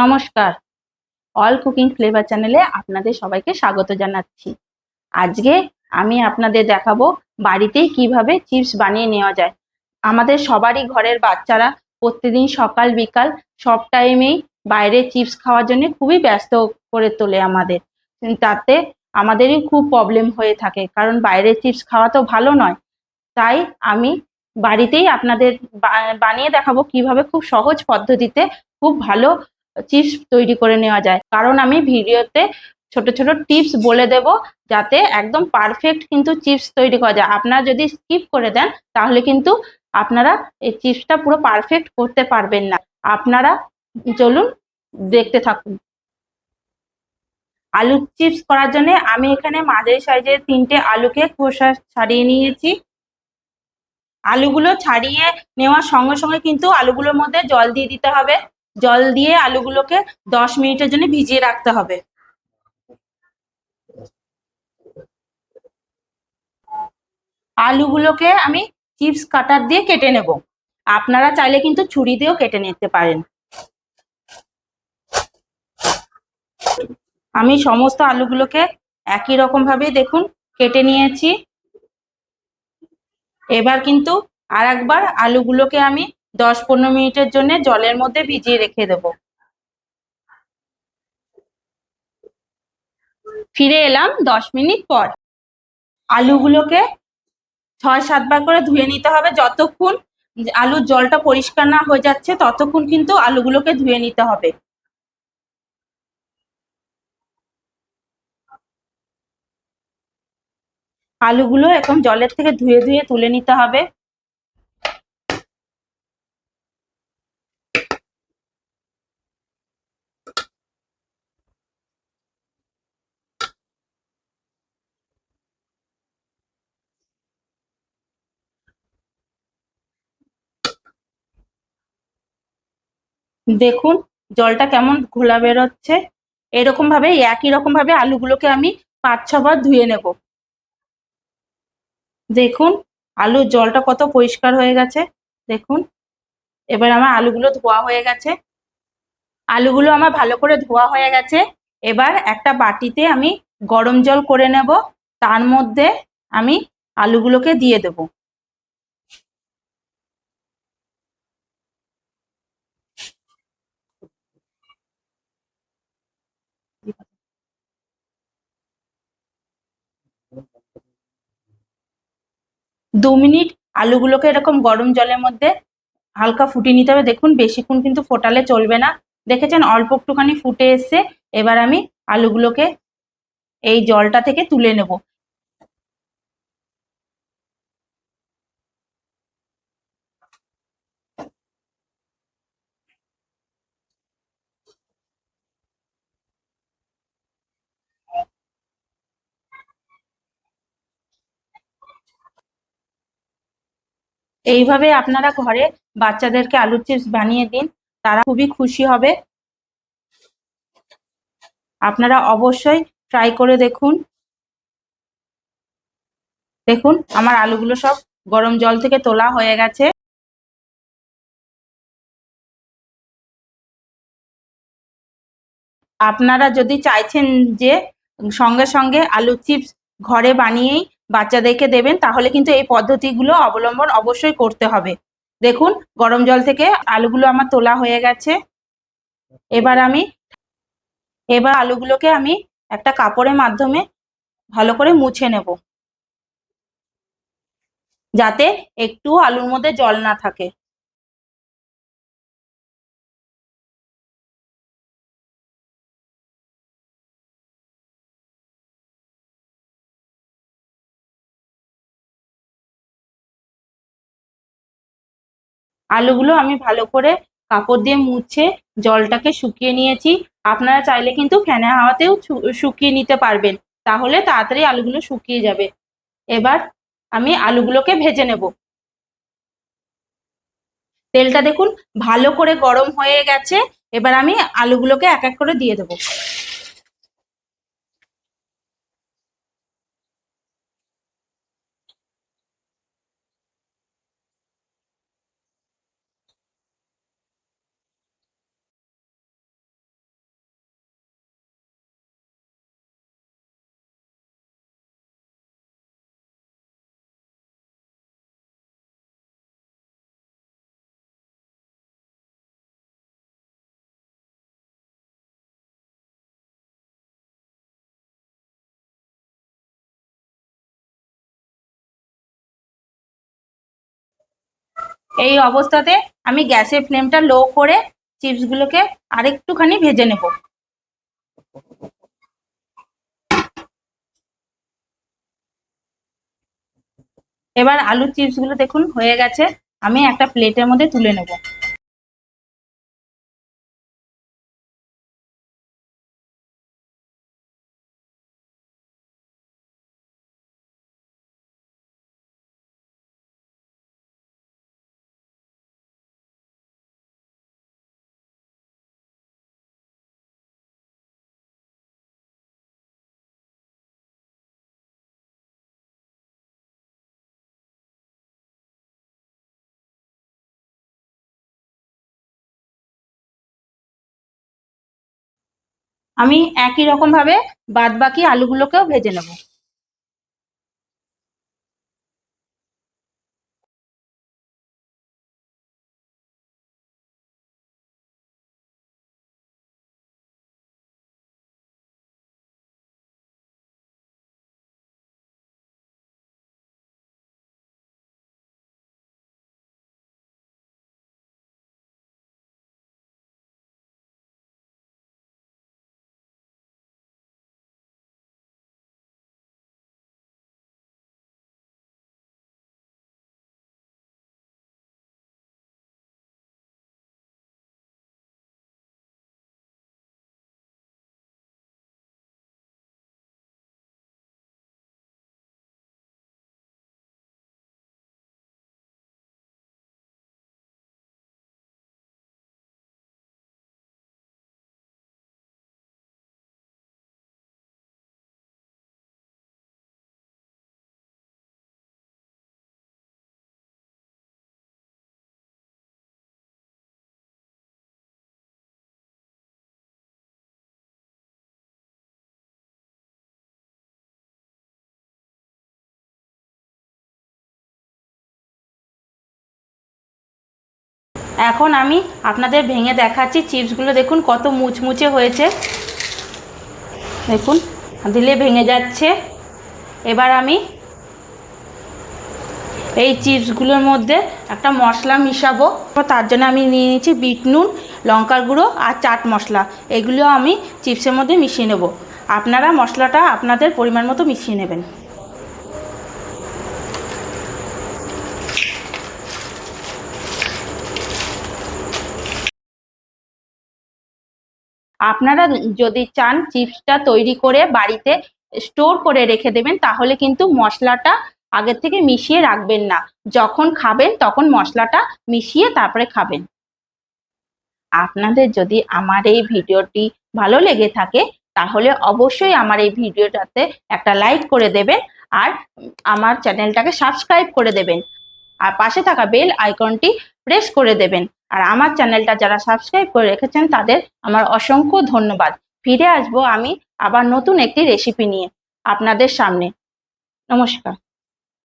নমস্কার। All cooking flavour চ্যানেলে আপনাদের সবাইকে স্বাগত জানাচ্ছি। আজকে আমি আপনাদের দেখাবো বাড়িতেই কীভাবে চিপস বানিয়ে নেওয়া যায়। আমাদের সবারই ঘরের বাচ্চারা প্রতিদিন সকাল, বিকাল সব টাইমেই বাইরে চিপস খাওয়ার জন্য খুবই ব্যস্ত করে তোলে আমাদের। তাতে আমাদেরই খুব প্রবলেম হয়ে থাকে, কারণ বাইরের চিপস খাওয়া তো ভালো নয়। তাই আমি বাড়িতেই আপনাদের বানিয়ে দেখাবো কীভাবে খুব সহজ পদ্ধতিতে খুব ভালো চিপস তৈরি করে নেওয়া যায়। কারণ আমি ভিডিওতে ছোট ছোট টিপস বলে দেব যাতে একদম পারফেক্ট কিন্তু চিপস তৈরি করা যায়। আপনারা যদি স্কিপ করে দেন, তাহলে কিন্তু আপনারা এই চিপসটা পুরো পারফেক্ট করতে পারবেন না। আপনারা চলুন দেখতে থাকুন। আলু চিপস করার জন্য আমি এখানে মাঝারি সাইজের তিনটে আলুকে খোসা ছাড়িয়ে নিয়েছি। আলুগুলো ছাড়িয়ে নেওয়ার সঙ্গে সঙ্গে কিন্তু আলুগুলোর মধ্যে জল দিয়ে দিতে হবে। জল দিয়ে আলুগুলোকে দশ মিনিটের জন্য ভিজিয়ে রাখতে হবে। আলুগুলোকে আমি চিপস কাটার দিয়ে কেটে নেব। আপনারা চাইলে কিন্তু ছুরি দিয়েও কেটে নিতে পারেন। আমি সমস্ত আলুগুলোকে একই রকম ভাবে দেখুন, কেটে নিয়েছি। এবার কিন্তু আর একবার আলুগুলোকে আমি দশ পনেরো মিনিটের জন্য জলের মধ্যে ভিজিয়ে রেখে দেব। ফিরে এলাম দশ মিনিট পর। আলুগুলোকে ছয় সাতবার করে ধুয়ে নিতে হবে। যতক্ষণ আলুর জলটা পরিষ্কার না হয়ে যাচ্ছে, ততক্ষণ কিন্তু আলুগুলোকে ধুয়ে নিতে হবে। আলুগুলো এখন জলের থেকে ধুয়ে ধুয়ে তুলে নিতে হবে। দেখুন, জলটা কেমন ঘোলা বেরোচ্ছে। এরকম ভাবে একই রকম ভাবে আলুগুলোকে আমি পাঁচ ছবার ধুয়ে নেব। দেখুন, আলুর জলটা কত পরিষ্কার হয়ে গেছে। দেখুন, এবার আমার আলুগুলো ধোয়া হয়ে গেছে। আলুগুলো আমার ভালো করে ধোয়া হয়ে গেছে। এবার একটা বাটিতে আমি গরম জল করে নেব। তার মধ্যে আমি আলুগুলোকে দিয়ে দেব। দু মিনিট আলুগুলোকে এরকম গরম জলের মধ্যে হালকা ফুটিয়ে নিতে হবে। দেখুন, বেশিক্ষণ কিন্তু ফোটালে চলবে না। দেখেছেন, অল্প একটুখানি ফুটে এসছে। এবার আমি আলুগুলোকে এই জলটা থেকে তুলে নেব। এইভাবে আপনারা ঘরে বাচ্চাদেরকে আলুর চিপস বানিয়ে দিন, তারা খুবই খুশি হবে। আপনারা অবশ্যই ট্রাই করে দেখুন। দেখুন, আমার আলুগুলো সব গরম জল থেকে তোলা হয়ে গেছে। আপনারা যদি চাইছেন যে সঙ্গে সঙ্গে আলু চিপস ঘরে বানিয়েই বাচ্চাদেরকে দেবেন, তাহলে কিন্তু এই পদ্ধতিগুলো অবলম্বন অবশ্যই করতে হবে। দেখুন, গরম জল থেকে আলুগুলো আমার তোলা হয়ে গেছে। এবার আমি, এবার আলুগুলোকে আমি একটা কাপড়ের মাধ্যমে ভালো করে মুছে নেব। যাতে একটু আলুর মধ্যে জল না থাকে। আলুগুলো আমি ভালো করে কাপড় দিয়ে মুছে জলটাকে শুকিয়ে নিয়েছি। আপনারা চাইলে কিন্তু ফ্যানের হাওয়াতেও শুকিয়ে নিতে পারবেন। তাহলে তাড়াতাড়ি আলুগুলো শুকিয়ে যাবে। এবার আমি আলুগুলোকে ভেজে নেব। তেলটা দেখুন ভালো করে গরম হয়ে গেছে। এবার আমি আলুগুলোকে এক এক করে দিয়ে দেবো। এই অবস্থাতে আমি গ্যাসের ফ্লেমটা লো করে চিপসগুলোকে আরেকটুখানি ভেজে নেব। এবার আলুর চিপসগুলো দেখুন, হয়ে গেছে। আমি একটা প্লেটের মধ্যে তুলে নেব। আমি একই রকম ভাবে বাদ বাকি আলুগুলোকেও ভেজে নেব। এখন আমি আপনাদের ভেঙে দেখাচ্ছি চিপসগুলো। দেখুন কত মুচমুচে হয়েছে। দেখুন, দিলে ভেঙে যাচ্ছে। এবার আমি এই চিপসগুলোর মধ্যে একটা মশলা মিশাবো। তার জন্য আমি নিয়ে নিয়েছি বিট নুন, লঙ্কার গুঁড়ো আর চাট মশলা। এগুলো আমি চিপসের মধ্যে মিশিয়ে নেব। আপনারা মশলাটা আপনাদের পরিমাণ মতো মিশিয়ে নেবেন। আপনারা যদি চান চিপসটা তৈরি করে বাড়িতে স্টোর করে রেখে দেবেন, তাহলে কিন্তু মশলাটা আগের থেকে মিশিয়ে রাখবেন না। যখন খাবেন তখন মশলাটা মিশিয়ে তারপরে খাবেন। আপনাদের যদি আমার এই ভিডিওটি ভালো লেগে থাকে, তাহলে অবশ্যই আমার এই ভিডিওটাতে একটা লাইক করে দেবেন আর আমার চ্যানেলটাকে সাবস্ক্রাইব করে দেবেন। আর পাশে থাকা বেল আইকনটি প্রেস করে দেবেন। আর আমার চ্যানেলটা যারা সাবস্ক্রাইব করে রেখেছেন, তাদের আমার অসংখ্য ধন্যবাদ। ফিরে আসব আমি আবার নতুন একটি রেসিপি নিয়ে আপনাদের সামনে। নমস্কার।